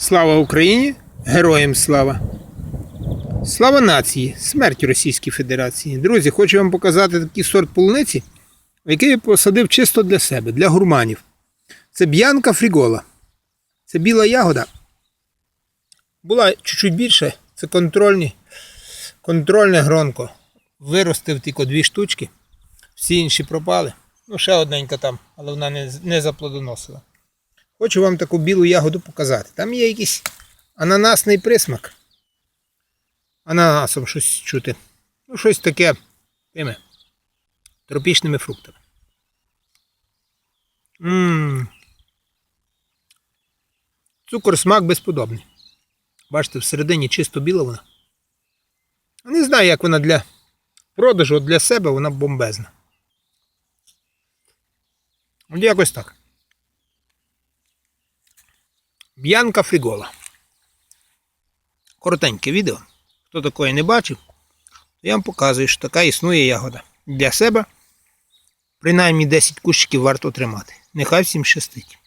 Слава Україні! Героям слава! Слава нації! Смерть Російській Федерації! Друзі, хочу вам показати такий сорт полуниці, який я посадив чисто для себе, для гурманів. Це б'янка фрігола. Це біла ягода. Була чуть-чуть більше. Це контрольні, контрольне гронко. Виростив тільки дві штучки. Всі інші пропали. Ну, ще одненька там, але вона не, не заплодоносила. Хочу вам таку білу ягоду показати. Там є якийсь ананасний присмак. Ананасом щось чути. Ну, щось таке тими тропічними фруктами. Ммм. Цукор смак безподобний. Бачите, всередині чисто біла вона. Не знаю, як вона для продажу, от для себе вона бомбезна. От якось так. Б'янка Фрігола. Коротеньке відео. Хто такої не бачив, то я вам показую, що така існує ягода. Для себе принаймні 10 кущиків варто тримати. Нехай всім щастить.